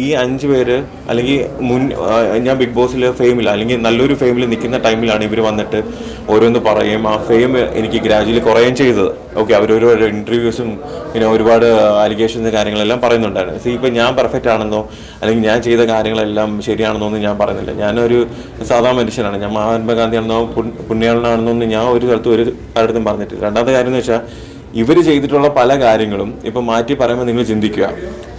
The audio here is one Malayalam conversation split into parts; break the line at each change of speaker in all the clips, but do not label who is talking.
ഈ അഞ്ച് പേര് അല്ലെങ്കിൽ മുൻ ഞാൻ ബിഗ് ബോസിൽ ഫെയിമില്ല അല്ലെങ്കിൽ നല്ലൊരു ഫെയിമിൽ നിൽക്കുന്ന ടൈമിലാണ് ഇവർ വന്നിട്ട് ഓരോന്ന് പറയും. ആ ഫെയിം എനിക്ക് ഗ്രാജുവലി കുറയുകയും ചെയ്തത്. ഓക്കെ അവർ ഒരുപാട് ഇന്റർവ്യൂസും പിന്നെ ഒരുപാട് അലിഗേഷൻസ് കാര്യങ്ങളെല്ലാം പറയുന്നുണ്ടായിരുന്നു. സി ഇപ്പം ഞാൻ പെർഫെക്റ്റ് ആണെന്നോ അല്ലെങ്കിൽ ഞാൻ ചെയ്ത കാര്യങ്ങളെല്ലാം ശരിയാണെന്നോ ഒന്നും ഞാൻ പറയുന്നില്ല. ഞാനൊരു സാധാ മനുഷ്യനാണ്. ഞാൻ മഹാത്മാഗാന്ധി ആണെന്നോ പുണ്യ- പുണ്യാളനാണെന്നോ ഒന്നും ഞാൻ ഒരു സ്ഥലത്തും ഒരു ആരുടെ പറഞ്ഞിട്ടില്ല. രണ്ടാമത്തെ കാര്യം എന്ന് വെച്ചാൽ ഇവർ ചെയ്തിട്ടുള്ള പല കാര്യങ്ങളും ഇപ്പം മാറ്റി പറയുമ്പോൾ നിങ്ങൾ ചിന്തിക്കുക.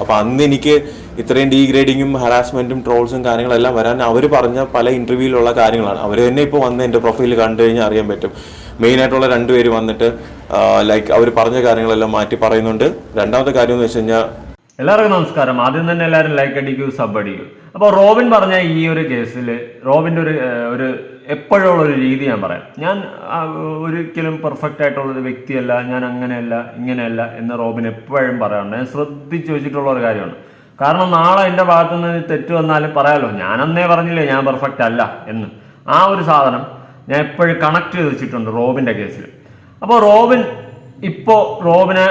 അപ്പോൾ അന്ന് എനിക്ക് ഇത്രയും ഡീഗ്രേഡിങ്ങും ഹറാസ്മെന്റും ട്രോൾസും കാര്യങ്ങളെല്ലാം വരാൻ അവർ പറഞ്ഞ പല ഇന്റർവ്യൂവിലുള്ള കാര്യങ്ങളാണ്. അവർ തന്നെ ഇപ്പോൾ വന്ന് എന്റെ പ്രൊഫൈൽ കണ്ടു കഴിഞ്ഞാൽ അറിയാൻ പറ്റും. മെയിനായിട്ടുള്ള രണ്ടുപേര് വന്നിട്ട് ലൈക്ക് അവർ പറഞ്ഞ കാര്യങ്ങളെല്ലാം മാറ്റി പറയുന്നുണ്ട്. രണ്ടാമത്തെ കാര്യം എന്ന് വെച്ച് കഴിഞ്ഞാൽ
എല്ലാവർക്കും നമസ്കാരം. ആദ്യം തന്നെ എല്ലാവരും ലൈക്ക് അടിക്കൂ സബ് അടിക്കൂ. അപ്പോൾ റോബിൻ പറഞ്ഞ ഈ ഒരു കേസിൽ റോബിന്റെ ഒരു ഒരു എപ്പോഴുള്ള ഒരു രീതി ഞാൻ പറയാം. ഞാൻ ഒരിക്കലും പെർഫെക്റ്റ് ആയിട്ടുള്ളൊരു വ്യക്തിയല്ല ഞാൻ അങ്ങനെയല്ല ഇങ്ങനെയല്ല എന്ന് റോബിൻ എപ്പോഴും പറയാറുണ്ട്. ഞാൻ ശ്രദ്ധിച്ച് വെച്ചിട്ടുള്ള ഒരു കാര്യമാണ്. കാരണം നാളെ എന്റെ ഭാഗത്തു നിന്ന് തെറ്റ് വന്നാലും പറയാമല്ലോ ഞാനന്നേ പറഞ്ഞില്ലേ ഞാൻ പെർഫെക്റ്റ് അല്ല എന്ന്. ആ ഒരു സാധനം ഞാൻ എപ്പോഴും കണക്ട് ചെയ്ത് വെച്ചിട്ടുണ്ട് റോബിന്റെ കേസിൽ. അപ്പോൾ റോബിൻ ഇപ്പോ റോബിന്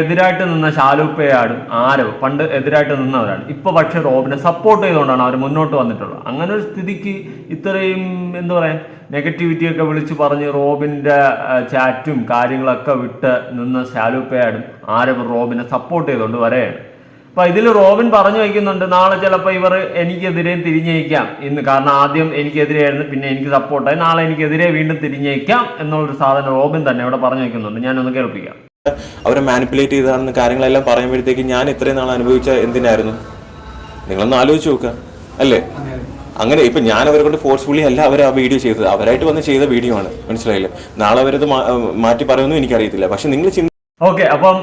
എതിരായിട്ട് നിന്ന ഷാലൂപ്പയാടും ആരോ പണ്ട് എതിരായിട്ട് നിന്നവരാണ്. ഇപ്പൊ പക്ഷെ റോബിനെ സപ്പോർട്ട് ചെയ്തുകൊണ്ടാണ് അവർ മുന്നോട്ട് വന്നിട്ടുള്ളത്. അങ്ങനെ ഒരു സ്ഥിതിക്ക് ഇത്രയും എന്താ പറയാ നെഗറ്റിവിറ്റി ഒക്കെ വിളിച്ച് പറഞ്ഞ് റോബിന്റെ ചാറ്റും കാര്യങ്ങളൊക്കെ വിട്ട് നിന്ന് ഷാലൂപ്പയാടും ആരോ റോബിനെ സപ്പോർട്ട് ചെയ്തുകൊണ്ട് വരെയാണ്. അപ്പൊ ഇതിൽ റോബിൻ പറഞ്ഞു വയ്ക്കുന്നുണ്ട് നാളെ ചിലപ്പോൾ ഇവർ എനിക്കെതിരെയും തിരിഞ്ഞേക്കാം. ഇന്ന് കാരണം ആദ്യം എനിക്കെതിരെയായിരുന്നു പിന്നെ എനിക്ക് സപ്പോർട്ടായി നാളെ എനിക്കെതിരെ വീണ്ടും തിരിഞ്ഞേക്കാം എന്നുള്ളൊരു സാധനം റോബിൻ തന്നെ ഇവിടെ പറഞ്ഞു വയ്ക്കുന്നുണ്ട് ഞാനൊന്ന് കേൾപ്പിക്കാം.
അവരെ മാനിപ്പുലേറ്റ് ചെയ്താണെന്ന് കാര്യങ്ങളെല്ലാം പറയുമ്പോഴത്തേക്ക് ഞാൻ ഇത്രയും നാൾ അനുഭവിച്ച എന്തിനായിരുന്നു? നിങ്ങളൊന്ന് ആലോചിച്ച് നോക്കുക അല്ലേ? അങ്ങനെ ഇപ്പൊ ഞാൻ അവരെ കൊണ്ട് ഫോഴ്സ്ഫുള്ളി അല്ല അവർ ആ വീഡിയോ ചെയ്തത്. അവരായിട്ട് വന്ന് ചെയ്ത വീഡിയോ ആണ്. മനസ്സിലായില്ലേ? നാളെ അവരത് മാറ്റി പറയുമെന്നും എനിക്കറിയത്തില്ല. പക്ഷെ നിങ്ങൾ ചിന്തി
ഓക്കെ അപ്പം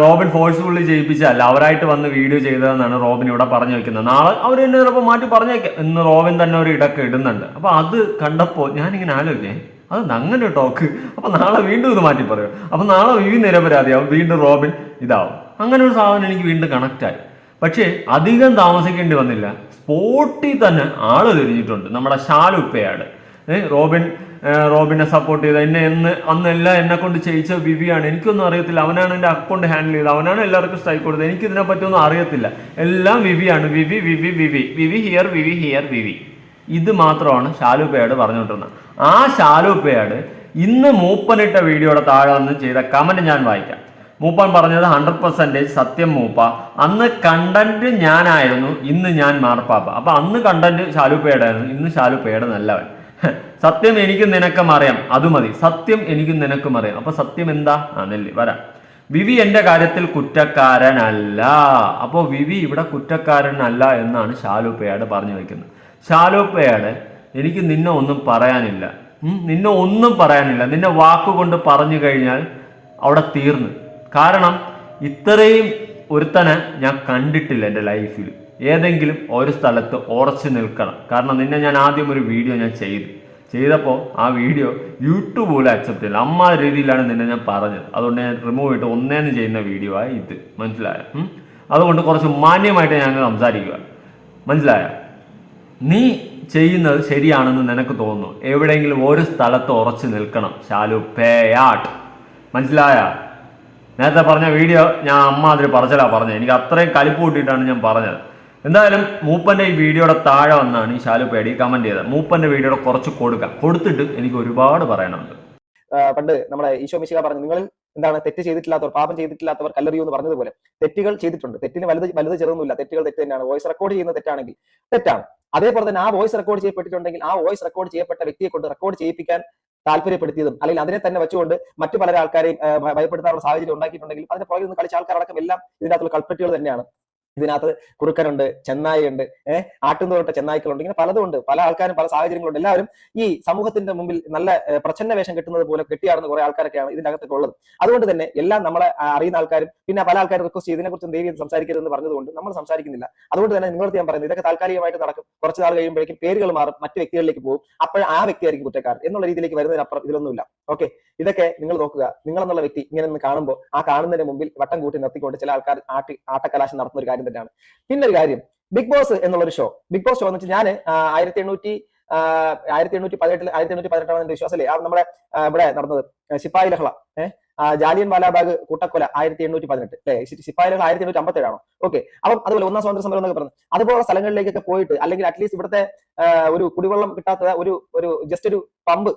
റോബിൻ ഫോഴ്സ്ഫുള്ളി ചെയ്യിപ്പിച്ചല്ല അവരായിട്ട് വന്ന് വീഡിയോ ചെയ്തതെന്നാണ് റോബിൻ ഇവിടെ പറഞ്ഞു വെക്കുന്നത്. നാളെ അവർ എന്നെ ചിലപ്പോൾ മാറ്റി പറഞ്ഞേക്കാം. എന്ന് റോബിൻ തന്നെ ഒരു ഇടയ്ക്ക് ഇടുന്നുണ്ട്. അപ്പൊ അത് കണ്ടപ്പോൾ ഞാനിങ്ങനെ ആലോചിക്കേ അത് അങ്ങനെ ടോക്ക് അപ്പൊ നാളെ വീണ്ടും ഇത് മാറ്റി പറയും. അപ്പൊ നാളെ ഈ നിരപരാധിയാവും. വീണ്ടും റോബിൻ ഇതാവും. അങ്ങനെ ഒരു സാധനം എനിക്ക് വീണ്ടും കണക്റ്റ് ആയി. പക്ഷേ അധികം താമസിക്കേണ്ടി വന്നില്ല. സ്പോട്ടിൽ തന്നെ ആൾ തിരിഞ്ഞിട്ടുണ്ട്. നമ്മുടെ ഷാലുപ്പയാട്. ഏ, റോബിൻ റോബിനെ സപ്പോർട്ട് ചെയ്ത എന്നെ എന്ന് അന്നെല്ലാം എന്നെ കൊണ്ട് ചെയ്യിച്ച വിവിയാണ്. എനിക്കൊന്നും അറിയത്തില്ല. അവനാണ് എന്റെ അക്കൗണ്ട് ഹാൻഡിൽ ചെയ്തത്. അവനാണ് എല്ലാവർക്കും സ്ട്രൈക്ക് കൊടുത്തത്. എനിക്ക് ഇതിനെ പറ്റിയൊന്നും അറിയത്തില്ല. എല്ലാം വിവിയാണ്. വിവി വിവി വിവി. വിവി ഹിയർ വിവി ഹിയർ വിവി. ഇത് മാത്രമാണ് ഷാലുപ്പയാട് പറഞ്ഞുകൊണ്ടിരുന്നത്. ആ ഷാലുപ്പയാട് ഇന്ന് മൂപ്പനിട്ട വീഡിയോയുടെ താഴെ വന്ന് ചെയ്ത കമന്റ് ഞാൻ വായിക്കാം. മൂപ്പൻ പറഞ്ഞത് ഹൺഡ്രഡ് പെർസെന്റേജ് സത്യം മൂപ്പ. അന്ന് കണ്ടന്റ് ഞാനായിരുന്നു. ഇന്ന് ഞാൻ മാർപ്പാപ്പ. അപ്പൊ അന്ന് കണ്ടന്റ് ഷാലുപ്പയുടെയായിരുന്നു ഇന്ന് ഷാലുപ്പയുടെ നല്ലവൻ. സത്യം എനിക്കും നിനക്കും അറിയാം. അത് മതി. സത്യം എനിക്കും നിനക്കും അറിയാം. അപ്പൊ സത്യം എന്താ? ആ നെല്ലി. വരാം. വിവി എന്റെ കാര്യത്തിൽ കുറ്റക്കാരനല്ല. അപ്പോൾ വിവി ഇവിടെ കുറ്റക്കാരനല്ല എന്നാണ് ഷാലുപ്പയാട് പറഞ്ഞു വെക്കുന്നത്. ഷാലുപ്പയാട് എനിക്ക് നിന്നെ ഒന്നും പറയാനില്ല. നിന്നെ ഒന്നും പറയാനില്ല. നിന്നെ വാക്കുകൊണ്ട് പറഞ്ഞു കഴിഞ്ഞാൽ അവിടെ തീർന്നു. കാരണം ഇത്രയും ഒരുത്തനെ ഞാൻ കണ്ടിട്ടില്ല എന്റെ ലൈഫിൽ. ഏതെങ്കിലും ഒരു സ്ഥലത്ത് ഉറച്ചു നിൽക്കണം. കാരണം നിന്നെ ഞാൻ ആദ്യം ഒരു വീഡിയോ ഞാൻ ചെയ്തു. ചെയ്തപ്പോൾ ആ വീഡിയോ യൂട്യൂബ് പോലും അക്സെപ്റ്റ് ചെയ്യില്ല അമ്മ രീതിയിലാണ് നിന്നെ ഞാൻ പറഞ്ഞത്. അതുകൊണ്ട് ഞാൻ റിമൂവ് ചെയ്തിട്ട് ഒന്നേന്ന് ചെയ്യുന്ന വീഡിയോ ആയി ഇത്. മനസ്സിലായ? അതുകൊണ്ട് കുറച്ച് മാന്യമായിട്ട് ഞാൻ സംസാരിക്കുക. മനസ്സിലായ? നീ ചെയ്യുന്നത് ശരിയാണെന്ന് നിനക്ക് തോന്നുന്നു. എവിടെയെങ്കിലും ഒരു സ്ഥലത്ത് ഉറച്ചു നിൽക്കണം. ശാലു പേയാട്ട്. മനസ്സിലായ? നേരത്തെ പറഞ്ഞ വീഡിയോ ഞാൻ അമ്മ അതിൽ പറച്ചലാ പറഞ്ഞത്. എനിക്ക് അത്രയും കലിപ്പ് കൂട്ടിയിട്ടാണ് ഞാൻ പറഞ്ഞത്. എന്തായാലും മൂപ്പന്റെ ഈ വീഡിയോയുടെ താഴെ വന്നാണ് ഈ ശാലു പേടി കമന്റ് ചെയ്തത്. മൂപ്പന്റെ വീഡിയോയുടെ കുറച്ച് കൊടുക്കാം. കൊടുത്തിട്ട് എനിക്ക് ഒരുപാട് പറയാനുണ്ട്.
പണ്ട് നമ്മുടെ ഈശോ മിശിക പറഞ്ഞു നിങ്ങൾ എന്താണ് തെറ്റ് ചെയ്തിട്ടില്ലാത്തവർ പാപം ചെയ്തിട്ടില്ലാത്തവർ കല്ലെറിയൂ എന്ന് പറഞ്ഞതുപോലെ. തെറ്റുകൾ ചെയ്തിട്ടുണ്ട്. തെറ്റിന് വലുത് വലുത് ചെറുതൊന്നുമില്ല. തെറ്റുകൾ തെറ്റ് തന്നെയാണ്. വോയിസ് റെക്കോർഡ് ചെയ്യുന്ന തെറ്റാണെങ്കിൽ തെറ്റാണ്. അതേപോലെ തന്നെ ആ വോയിസ് റെക്കോർഡ് ചെയ്യപ്പെട്ടിട്ടുണ്ടെങ്കിൽ ആ വോയിസ് റെക്കോർഡ് ചെയ്യപ്പെട്ട വ്യക്തിയെ കൊണ്ട് റെക്കോർഡ് ചെയ്യിപ്പിക്കാൻ താല്പര്യപ്പെടുത്തിയതും അല്ലെങ്കിൽ അതിനെ തന്നെ വെച്ചുകൊണ്ട് മറ്റു പല ആൾക്കാരെയും ഭയപ്പെടുത്താനുള്ള സാഹചര്യം ഉണ്ടാക്കിയിട്ടുണ്ടെങ്കിൽ അതിന്റെ പുറകിൽ നിന്ന് കളിച്ച ആൾക്കാരടക്കം എല്ലാം ഇതിനകത്തുള്ള കൾപ്പറ്റുകൾ തന്നെയാണ്. ഇതിനകത്ത് കുറുക്കനുണ്ട് ചെന്നായി ഉണ്ട് ഏഹ് ആട്ടുന്നോട്ട ചെന്നായ്ക്കളുണ്ട് ഇങ്ങനെ പലതും ഉണ്ട്. പല ആൾക്കാരും പല സാഹചര്യങ്ങളുണ്ട്. എല്ലാവരും ഈ സമൂഹത്തിന്റെ മുമ്പിൽ നല്ല പ്രച്ഛന്ന വേഷം കിട്ടുന്നത് പോലെ കെട്ടിയാടുന്ന കുറെ ആൾക്കാരൊക്കെയാണ് ഇതിന്റെ അകത്തൊക്കെ ഉള്ളത് അതുകൊണ്ട് തന്നെ എല്ലാം നമ്മളെ അറിയുന്ന ആൾക്കാരും പിന്നെ പല ആൾക്കാരും റിക്വസ്റ്റ് ചെയ്ത് ഇതിനെക്കുറിച്ച് ദേവി സംസാരിക്കരുതെന്ന് പറഞ്ഞതുകൊണ്ട് നമ്മൾ സംസാരിക്കുന്നില്ല. അതുകൊണ്ട് തന്നെ നിങ്ങളോട് ഞാൻ പറയുന്നത് ഇതൊക്കെ താൽക്കാലികമായിട്ട് നടക്കും. കുറച്ച് നാൾ കഴിയുമ്പോഴേക്കും പേരുകൾ മാറും മറ്റു വ്യക്തികളിലേക്ക് പോകും. അപ്പോൾ ആ വ്യക്തിയായിരിക്കും കുറ്റക്കാരൻ എന്നുള്ള രീതിയിലേക്ക് വരുന്നതിനപ്പുറം ഇതിലൊന്നുമില്ല. ഓക്കെ? ഇതൊക്കെ നിങ്ങൾ നോക്കുക. നിങ്ങളെന്നുള്ള വ്യക്തി ഇങ്ങനെ കാണുമ്പോൾ ആ കാണുന്നതിന് മുമ്പിൽ വട്ടം കൂട്ടി നിർത്തിക്കൊണ്ട് ചില ആൾക്കാർ ആട്ടി ആട്ടക്കലാശം നടത്തുന്ന ഒരു കാര്യം തന്നെയാണ് പിന്നെ ഒരു കാര്യം ബിഗ് ബോസ് എന്നുള്ള ഒരു ഷോ ബിഗ് ബോസ് ഷോ എന്ന് വെച്ചാൽ ഞാൻ ആയിരത്തി എണ്ണൂറ്റി ആയിരത്തി എണ്ണൂറ്റി പതിനെട്ടിൽ ആയിരത്തി എണ്ണൂറ്റി പതിനെട്ടാണ് എന്റെ വിശ്വാസം അല്ലേ? ആ നമ്മുടെ ഇവിടെ നടന്നത് ശിപ്പായി ലഹള. ഏഹ് ജാലിയൻ വാലാബാഗ് കൂട്ടക്കൊല ആയിരത്തി എണ്ണൂറ്റി പതിനെട്ട് അല്ലെ? സിപ്പായികൾ ആയിരത്തി എണ്ണൂറ്റി അമ്പത്തി ഏഴാണോ ഓക്കെ അപ്പം അതുപോലെ ഒന്നാം സ്വാതന്ത്ര്യ സമരം എന്നൊക്കെ പറഞ്ഞു. അതുപോലുള്ള സ്ഥലങ്ങളിലേക്കൊക്കെ പോയിട്ട് അല്ലെങ്കിൽ അറ്റ്ലീസ്റ്റ് ഇവിടുത്തെ ഒരു കുടിവെള്ളം കിട്ടാത്ത ഒരു ഒരു ജസ്റ്റ് ഒരു പമ്പ്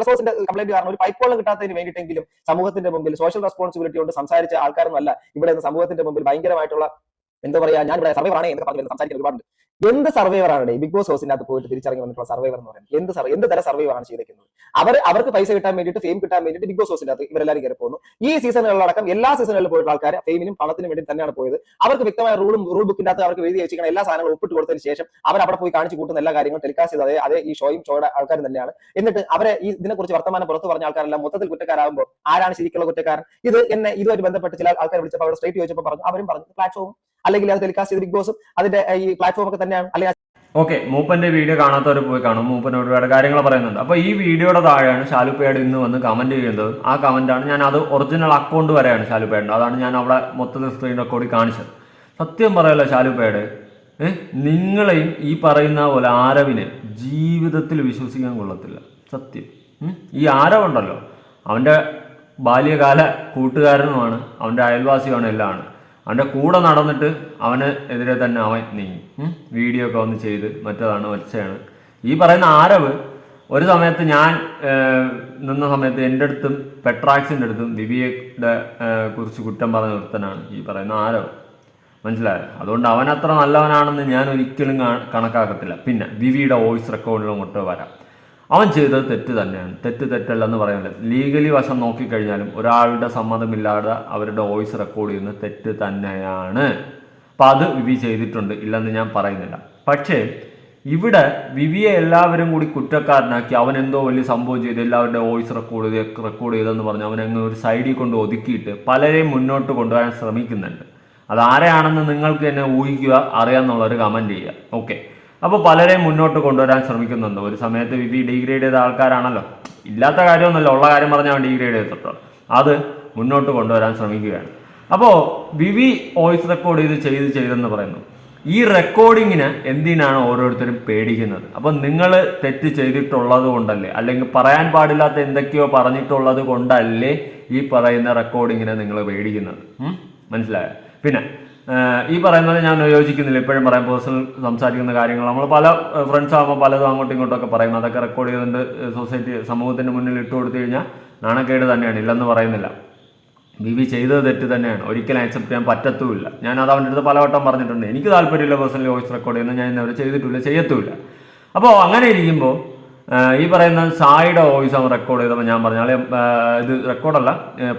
റിസോഴ്സിന്റെ കംപ്ലൈന്റ് കാരണം ഒരു പൈപ്പ് വെള്ളം കിട്ടാത്തതിന് വേണ്ടിയിട്ടെങ്കിലും സമൂഹത്തിന്റെ മുമ്പിൽ സോഷ്യൽ റെസ്പോൺസിബിലിറ്റി കൊണ്ട് സംസാരിച്ച ആൾക്കാരൊന്നും അല്ല ഇവിടെ സമൂഹത്തിന്റെ മുമ്പിൽ ഭയങ്കരമായിട്ടുള്ള എന്താ പറയാ ഞാൻ ഇവിടെ സമയം ആണ് എന്ന് പറഞ്ഞു സംസാരിക്കാൻ ഒരുപാടുണ്ട്. എന്ത് സർവൈവർ ആണ് ബിഗ് ബോസ് ഹൗസിന്റെ അകത്ത് പോയിട്ട് തിരിച്ചറിഞ്ഞ് വന്നിട്ടുള്ള സർവൈവർ എന്ന് പറയുന്നത് എന്ത് സർവേ എന്ത് തരം സർവൈവർ ആണ് ചെയ്തേക്കുന്നത്? അവർ അവർക്ക് പൈസ കിട്ടാൻ വേണ്ടിയിട്ട് ഫെയിം കിട്ടാൻ വേണ്ടിയിട്ട് ബിഗ് ബോസ് ഹൗസിന്റെ അകത്ത് ഇവരെല്ലാവരും കയറി പോകുന്നു ഈ സീസണുകളിലടക്കം എല്ലാ സീസണുകളിൽ പോയിട്ടുള്ള ആൾക്കാർ ഫെയിമിനും പണത്തിനും വേണ്ടി തന്നെയാണ് പോയത്. അവർക്ക് വ്യക്തമായ റൂളും റൂൾ ബുക്കിന്റെ അകത്ത് അവർക്ക് എഴുതി വെച്ചിരിക്കുന്ന എല്ലാ സാധനങ്ങളും ഒപ്പിട്ട് കൊടുത്തതിന് ശേഷം അവർ അവിടെ പോയി കാണിച്ചു കൂട്ടുന്ന എല്ലാ കാര്യങ്ങളും ടെലികാസ്റ്റ് ചെയ്ത് അതേ അതേ ഈ ഷോയും ഷോയുടെ ആൾക്കാരും തന്നെയാണ്. എന്നിട്ട് അവരെ ഈ ഇതിനെക്കുറിച്ച് വർത്തമാനം പുറത്ത് പറഞ്ഞ ആൾക്കാരെല്ലാം മൊത്തത്തിൽ കുറ്റക്കാരാകുമ്പോൾ ആരാണ് ശരിക്കുള്ള കുറ്റക്കാരൻ? ഇത് എന്നെ ഇതുമായിട്ട് ബന്ധപ്പെട്ട് ചില ആൾക്കാർ വിളിച്ചപ്പോൾ അവിടെ സ്ട്രേറ്റ് ചോദിച്ചപ്പോൾ പറഞ്ഞു അവരും പറഞ്ഞു പ്ലാറ്റ്ഫോം അല്ലെങ്കിൽ അത് ടെലികാസ്റ്റ് ചെയ്ത് ബിഗ് ബോസും അതിന്റെ ഈ പ്ലാറ്റ്ഫോം ഒക്കെ തന്നെയാണ്. അല്ലെങ്കിൽ
ഓക്കെ മൂപ്പന്റെ വീഡിയോ കാണാത്തവർ പോയി കാണും. മൂപ്പൻ ഒരുപാട് കാര്യങ്ങൾ പറയുന്നുണ്ട്. അപ്പോൾ ഈ വീഡിയോയുടെ താഴെയാണ് ശാലുപ്പേട് ഇന്ന് വന്ന് കമന്റ് ചെയ്യുന്നത്. ആ കമന്റാണ് ഞാൻ അത് ഒറിജിനൽ അക്കൗണ്ട് വരെയാണ് ഷാലുപ്പേടിന്റെ അതാണ് ഞാൻ അവിടെ മൊത്തത്തിൽ സ്ക്രീൻ റെക്കോർഡിൽ കാണിച്ചത്. സത്യം പറയല്ലോ ശാലുപ്പേട്? നിങ്ങളെയും ഈ പറയുന്ന പോലെ ആരവിനെ ജീവിതത്തിൽ വിശ്വസിക്കാൻ കൊള്ളത്തില്ല. സത്യം. ഈ ആരവുണ്ടല്ലോ. അവന്റെ ബാല്യകാല കൂട്ടുകാരനുമാണ് അവന്റെ അയൽവാസിയുമാണ് എല്ലാമാണ് അവന്റെ കൂടെ നടന്നിട്ട് അവന് എതിരെ തന്നെ അവൻ നീങ്ങി. വീഡിയോ ഒക്കെ വന്ന് ചെയ്ത് മറ്റേതാണ് ഒച്ചയാണ്. ഈ പറയുന്ന ആരവ് ഒരു സമയത്ത് ഞാൻ നിന്ന സമയത്ത് എന്റെ അടുത്തും പെട്രാക്സിന്റെ അടുത്തും ഏർ, കുറിച്ച് കുറ്റം പറഞ്ഞ ഒരുത്തനാണ് ഈ പറയുന്ന ആരവ്. മനസ്സിലായോ? അതുകൊണ്ട് അവൻ അത്ര നല്ലവനാണെന്ന് ഞാൻ ഒരിക്കലും കണക്കാക്കത്തില്ല. പിന്നെ വിവിയുടെ വോയിസ് റെക്കോർഡിലും കൊണ്ട് വരാം. അവൻ ചെയ്തത് തെറ്റ് തന്നെയാണ്. തെറ്റ് തെറ്റല്ല എന്ന് പറയുന്നത് ലീഗലി വശം നോക്കിക്കഴിഞ്ഞാലും ഒരാളുടെ സമ്മതമില്ലാതെ അവരുടെ വോയിസ് റെക്കോർഡ് ചെയ്യുന്നത് തെറ്റ് തന്നെയാണ്. അപ്പം അത് വിവി ചെയ്തിട്ടുണ്ട്. ഇല്ലെന്ന് ഞാൻ പറയുന്നില്ല. പക്ഷേ ഇവിടെ വിവിയെ എല്ലാവരും കൂടി കുറ്റക്കാരനാക്കി അവൻ എന്തോ വലിയ സംഭവം ചെയ്ത് എല്ലാവരുടെ വോയിസ് റെക്കോർഡ് ചെയ്ത് റെക്കോർഡ് ചെയ്തെന്ന് പറഞ്ഞ് അവൻ അങ്ങ് ഒരു സൈഡിൽ കൊണ്ട് ഒതുക്കിയിട്ട് പലരെയും മുന്നോട്ട് കൊണ്ടുവരാൻ ശ്രമിക്കുന്നുണ്ട്. അത് ആരെയാണെന്ന് നിങ്ങൾക്ക് തന്നെ ഊഹിക്കുക അറിയാമെന്നുള്ളൊരു കമന്റ് ചെയ്യുക. ഓക്കെ അപ്പോൾ പലരെയും മുന്നോട്ട് കൊണ്ടുവരാൻ ശ്രമിക്കുന്നുണ്ട്. ഒരു സമയത്ത് വിധി ഡിഗ്രേഡ് ചെയ്ത ആൾക്കാരാണല്ലോ. ഇല്ലാത്ത കാര്യമൊന്നുമല്ല ഉള്ള കാര്യം പറഞ്ഞാൽ ഡിഗ്രേഡ് ചെയ്തിട്ടോ അത് മുന്നോട്ട് കൊണ്ടുവരാൻ ശ്രമിക്കുകയാണ്. അപ്പോൾ വിവി വോയിസ് റെക്കോർഡ് ചെയ്ത് ചെയ്ത് ചെയ്തെന്ന് പറയുന്നു. ഈ റെക്കോർഡിങ്ങിന് എന്തിനാണ് ഓരോരുത്തരും പേടിക്കുന്നത്? അപ്പം നിങ്ങൾ തെറ്റ് ചെയ്തിട്ടുള്ളത് കൊണ്ടല്ലേ? അല്ലെങ്കിൽ പറയാൻ പാടില്ലാത്ത എന്തൊക്കെയോ പറഞ്ഞിട്ടുള്ളത് കൊണ്ടല്ലേ ഈ പറയുന്ന റെക്കോർഡിങ്ങിനെ നിങ്ങൾ പേടിക്കുന്നത്? മനസ്സിലായോ? പിന്നെ ഈ പറയുന്നത് ഞാൻ യോജിക്കുന്നില്ല. ഇപ്പോഴും പറയാം പേഴ്സണൽ സംസാരിക്കുന്ന കാര്യങ്ങൾ. നമ്മൾ പല ഫ്രണ്ട്സ് ആകുമ്പോൾ പലതും അങ്ങോട്ടും ഇങ്ങോട്ടും ഒക്കെ പറയും. അതൊക്കെ റെക്കോർഡ് ചെയ്തുകൊണ്ട് സൊസൈറ്റി സമൂഹത്തിന്റെ മുന്നിൽ ഇട്ട് കൊടുത്തു കഴിഞ്ഞാൽ നാണക്കേട് തന്നെയാണ്. ഇല്ലെന്ന് പറയുന്നില്ല. ബി ബി ചെയ്തത് തെറ്റ് തന്നെയാണ്. ഒരിക്കലും ആക്സെപ്റ്റ് ചെയ്യാൻ പറ്റത്തുമില്ല. ഞാൻ അത് അവന്റെ അടുത്ത് പലവട്ടം പറഞ്ഞിട്ടുണ്ട്. എനിക്ക് താല്പര്യമില്ല പേഴ്സണലി വോയിസ് റെക്കോർഡ് ചെയ്യുന്നത്. ഞാൻ ഇന്നവരെ ചെയ്തിട്ടില്ല ചെയ്യത്തുമില്ല. അപ്പോൾ അങ്ങനെ ഇരിക്കുമ്പോൾ ഈ പറയുന്ന സായിയുടെ വോയിസ് അവൻ റെക്കോർഡ് ചെയ്തപ്പോൾ ഞാൻ പറഞ്ഞാലേ ഇത് റെക്കോർഡല്ല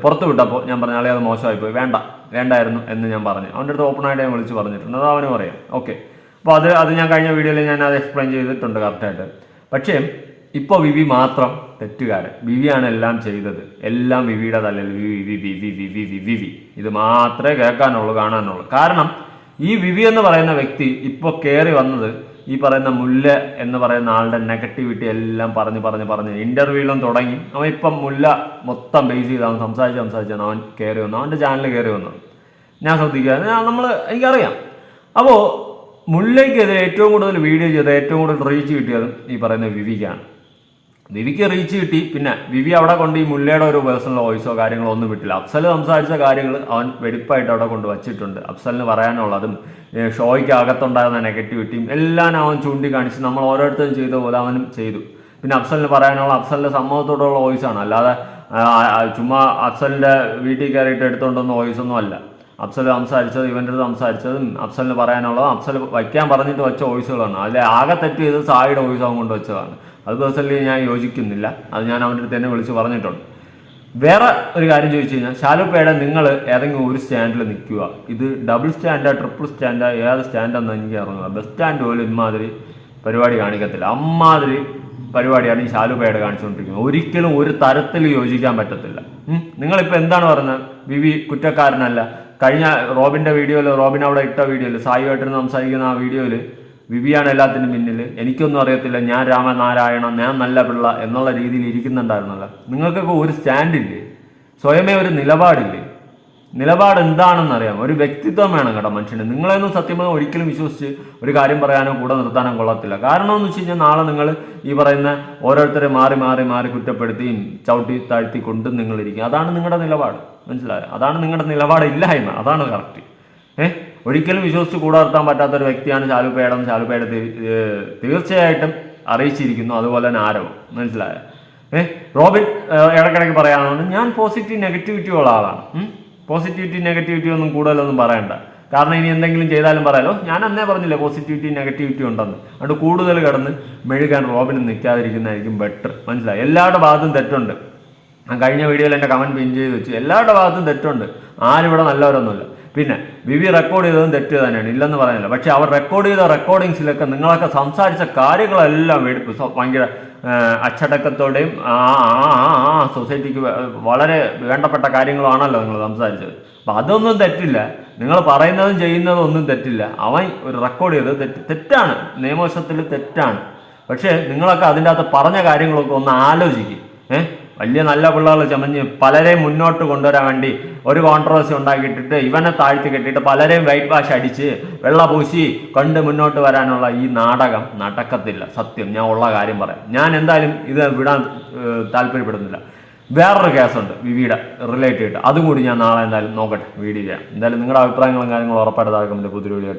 പുറത്ത് വിട്ടപ്പോൾ ഞാൻ പറഞ്ഞാലേ അത് മോശമായി പോയി വേണ്ട വേണ്ടായിരുന്നു എന്ന് ഞാൻ പറഞ്ഞു. അവന്റെ അടുത്ത് ഓപ്പണായിട്ട് ഞാൻ വിളിച്ച് പറഞ്ഞിട്ടുണ്ട് അത് അവന് പറയാം ഓക്കെ അപ്പോൾ അത് അത് ഞാൻ കഴിഞ്ഞ വീഡിയോയിൽ ഞാൻ അത് എക്സ്പ്ലെയിൻ ചെയ്തിട്ടുണ്ട് കറക്റ്റായിട്ട് പക്ഷേ ഇപ്പോൾ വിവി മാത്രം തെറ്റുകാരൻ. വിവിയാണ് എല്ലാം ചെയ്തത്. എല്ലാം വിവിയുടെ തലയിൽ വിവി വിവി വിവി വിവി വിവി ഇത് മാത്രമേ കേൾക്കാനുള്ളൂ കാണാനുള്ളൂ. കാരണം ഈ വിവി എന്ന് പറയുന്ന വ്യക്തി ഇപ്പോൾ കയറി വന്നത് ഈ പറയുന്ന മുല്ല എന്ന് പറയുന്ന ആളുടെ നെഗറ്റിവിറ്റി എല്ലാം പറഞ്ഞ് പറഞ്ഞ് പറഞ്ഞ് ഇന്റർവ്യൂലും തുടങ്ങി. അവൻ ഇപ്പം മുല്ല മൊത്തം ബേസ് ചെയ്ത് അവൻ സംസാരിച്ച് സംസാരിച്ചാണ് അവൻ കയറി വന്നത് അവന്റെ ചാനൽ കയറി വന്നത് ഞാൻ ശ്രദ്ധിക്കുക. നമ്മൾ എനിക്കറിയാം. അപ്പോൾ മുല്ലയ്ക്കെതിരെ ഏറ്റവും കൂടുതൽ വീഡിയോ ചെയ്ത് ഏറ്റവും കൂടുതൽ റീച്ച് കിട്ടിയതും ഈ പറയുന്ന വിവിക്കാണ്. വിവിക്ക് റീച്ച് കിട്ടി. പിന്നെ വിവി അവിടെ കൊണ്ട് ഈ മുല്ലയുടെ ഒരു പേഴ്സണൽ വോയിസോ കാര്യങ്ങളോ ഒന്നും വിട്ടില്ല. അഫ്സൽ സംസാരിച്ച കാര്യങ്ങൾ അവൻ വെടിപ്പായിട്ട് അവിടെ കൊണ്ട് വച്ചിട്ടുണ്ട്. അഫ്സലിന് പറയാനുള്ളതും ഷോയ്ക്ക് അകത്തുണ്ടായിരുന്ന നെഗറ്റിവിറ്റിയും എല്ലാം അവൻ ചൂണ്ടിക്കാണിച്ച് നമ്മൾ ഓരോരുത്തരും ചെയ്ത പോലെ അവനും ചെയ്തു. പിന്നെ അഫ്സലിന് പറയാനുള്ള അഫ്സലിന്റെ സമ്മതത്തോടുള്ള വോയിസ് ആണ്. അല്ലാതെ ചുമ്മാ അഫ്സലിന്റെ വീട്ടിൽ കയറിയിട്ട് എടുത്തുകൊണ്ടൊന്നും വോയിസ് ഒന്നും അല്ല. അഫ്സൽ സംസാരിച്ചത് ഇവന്റെ അടുത്ത് സംസാരിച്ചതും അഫ്സലിന് പറയാനുള്ളതും അഫ്സൽ വയ്ക്കാൻ പറഞ്ഞിട്ട് വെച്ച വോയിസുകളാണ് അതിൽ ആകെ തെറ്റ് ചെയ്ത് സായിയുടെ വോയിസ് അവൻ കൊണ്ട് വെച്ചതാണ്. അത് പേഴ്സണലി ഞാൻ യോജിക്കുന്നില്ല. അത് ഞാൻ അവന്റെ അടുത്ത് തന്നെ വിളിച്ച് പറഞ്ഞിട്ടുണ്ട്. വേറെ ഒരു കാര്യം ചോദിച്ചു കഴിഞ്ഞാൽ ഷാലുപ്പയുടെ നിങ്ങൾ ഏതെങ്കിലും ഒരു സ്റ്റാൻഡിൽ നിൽക്കുക. ഇത് ഡബിൾ സ്റ്റാൻഡാ ട്രിപ്പിൾ സ്റ്റാൻഡാ ഏത് സ്റ്റാൻഡാന്ന് എനിക്ക് ഇറങ്ങുക ബസ് സ്റ്റാൻഡ് പോലും ഇമാതിരി പരിപാടി കാണിക്കത്തില്ല. അമ്മാതിരി പരിപാടിയാണ് ഈ ഷാലുപ്പയുടെ കാണിച്ചുകൊണ്ടിരിക്കുന്നത്. ഒരിക്കലും ഒരു തരത്തിൽ യോജിക്കാൻ പറ്റത്തില്ല. നിങ്ങളിപ്പോൾ എന്താണ് പറയുന്നത് വിവി കുറ്റക്കാരനല്ല. കഴിഞ്ഞ റോബിന്റെ വീഡിയോയിൽ റോബിൻ അവിടെ ഇട്ട വീഡിയോയിൽ സായിയായിട്ടിരുന്ന് സംസാരിക്കുന്ന ആ വീഡിയോയിൽ വിവിയാണ് എല്ലാത്തിനും പിന്നിൽ. എനിക്കൊന്നും അറിയത്തില്ല ഞാൻ രാമനാരായണ ഞാൻ നല്ല പിള്ള എന്നുള്ള രീതിയിൽ ഇരിക്കുന്നുണ്ടായിരുന്നല്ലോ. നിങ്ങൾക്കൊക്കെ ഒരു സ്റ്റാൻഡില്ലേ? സ്വയമേ ഒരു നിലപാടില്ലേ? നിലപാട് എന്താണെന്ന് അറിയാം ഒരു വ്യക്തിത്വം വേണം കേട്ടോ മനുഷ്യന്. നിങ്ങളെയൊന്നും സത്യം ഒരിക്കലും വിശ്വസിച്ച് ഒരു കാര്യം പറയാനോ കൂടെ നിർത്താനോ കൊള്ളത്തില്ല. കാരണം എന്ന് വെച്ച് കഴിഞ്ഞാൽ നാളെ നിങ്ങൾ ഈ പറയുന്ന ഓരോരുത്തരെ മാറി മാറി മാറി കുറ്റപ്പെടുത്തിയും ചവിട്ടി താഴ്ത്തി കൊണ്ടും നിങ്ങളിരിക്കും. അതാണ് നിങ്ങളുടെ നിലപാട്. മനസ്സിലായോ? അതാണ് നിങ്ങളുടെ നിലപാട് ഇല്ലായ്മ അതാണ് കറക്റ്റ് ഏഹ് ഒരിക്കലും വിശ്വസിച്ച് കൂടാർത്താൻ പറ്റാത്ത ഒരു വ്യക്തിയാണ് ചാലുപ്പേടം ചാലുപ്പേട തീർച്ചയായിട്ടും അറിയിച്ചിരിക്കുന്നു. അതുപോലെ തന്നെ ആരവും. മനസ്സിലായ? ഏഹ് റോബിൻ ഇടയ്ക്കിടയ്ക്ക് പറയാനുണ്ട് ഞാൻ പോസിറ്റീവ് നെഗറ്റിവിറ്റി ഉള്ള ആളാണ്. പോസിറ്റിവിറ്റി നെഗറ്റിവിറ്റി ഒന്നും കൂടുതലൊന്നും പറയണ്ട. കാരണം ഇനി എന്തെങ്കിലും ചെയ്താലും പറയാലോ ഞാൻ അന്നേ പറഞ്ഞില്ലേ പോസിറ്റിവിറ്റി നെഗറ്റിവിറ്റി ഉണ്ടെന്ന്. അതുകൊണ്ട് കൂടുതൽ കിടന്ന് മെഴുകാൻ റോബിന് നിൽക്കാതിരിക്കുന്നതായിരിക്കും ബെറ്റർ മനസ്സിലായി? എല്ലാവരുടെ ഭാഗത്തും തെറ്റുണ്ട്. ഞാൻ കഴിഞ്ഞ വീഡിയോയിൽ എന്റെ കമന്റ് പിൻ ചെയ്ത് വെച്ചു. എല്ലാവരുടെ ഭാഗത്തും തെറ്റുണ്ട്. ആരും ഇവിടെ നല്ലവരൊന്നുമില്ല. പിന്നെ വി വി റെക്കോർഡ് ചെയ്തതും തെറ്റ് തന്നെയാണ് ഇല്ലെന്ന് പറയുന്നില്ല. പക്ഷേ അവർ റെക്കോർഡ് ചെയ്ത റെക്കോർഡിങ്സിലൊക്കെ നിങ്ങളൊക്കെ സംസാരിച്ച കാര്യങ്ങളെല്ലാം എടുപ്പ്. ഭയങ്കര അച്ചടക്കത്തോടെയും ആ ആ സൊസൈറ്റിക്ക് വളരെ വേണ്ടപ്പെട്ട കാര്യങ്ങളാണല്ലോ നിങ്ങൾ സംസാരിച്ചത്. അപ്പം അതൊന്നും തെറ്റില്ല. നിങ്ങൾ പറയുന്നതും ചെയ്യുന്നതും ഒന്നും തെറ്റില്ല. അവൻ ഒരു റെക്കോർഡ് ചെയ്തത് തെറ്റ് തെറ്റാണ്. നിയമവശത്തിൽ തെറ്റാണ്. പക്ഷേ നിങ്ങളൊക്കെ അതിന്റെ അകത്ത് പറഞ്ഞ കാര്യങ്ങളൊക്കെ ഒന്ന് ആലോചിക്കും. ഏഹ് വലിയ നല്ല പിള്ളേർ ചമഞ്ഞ് പലരെയും മുന്നോട്ട് കൊണ്ടുവരാൻ വേണ്ടി ഒരു കോൺട്രവേഴ്സി ഉണ്ടാക്കിയിട്ടിട്ട് ഇവനെ താഴ്ത്തി കെട്ടിയിട്ട് പലരെയും വൈറ്റ് വാഷ് അടിച്ച് വെള്ള പൂശി കണ്ട് മുന്നോട്ട് വരാനുള്ള ഈ നാടകം നടക്കത്തില്ല. സത്യം. ഞാൻ ഉള്ള കാര്യം പറയാം. ഞാൻ എന്തായാലും ഇത് വിടാൻ താല്പര്യപ്പെടുന്നില്ല. വേറൊരു കേസുണ്ട് വിവിയുടെ റിലേറ്റ് അതും കൂടി ഞാൻ നാളെ എന്തായാലും നോക്കട്ടെ. വീഡിയോ ചെയ്യാം. എന്തായാലും നിങ്ങളുടെ അഭിപ്രായങ്ങളും കാര്യങ്ങളും ഉറപ്പായിട്ട് താഴെ കമന്റ് പുതിയ വീഡിയോ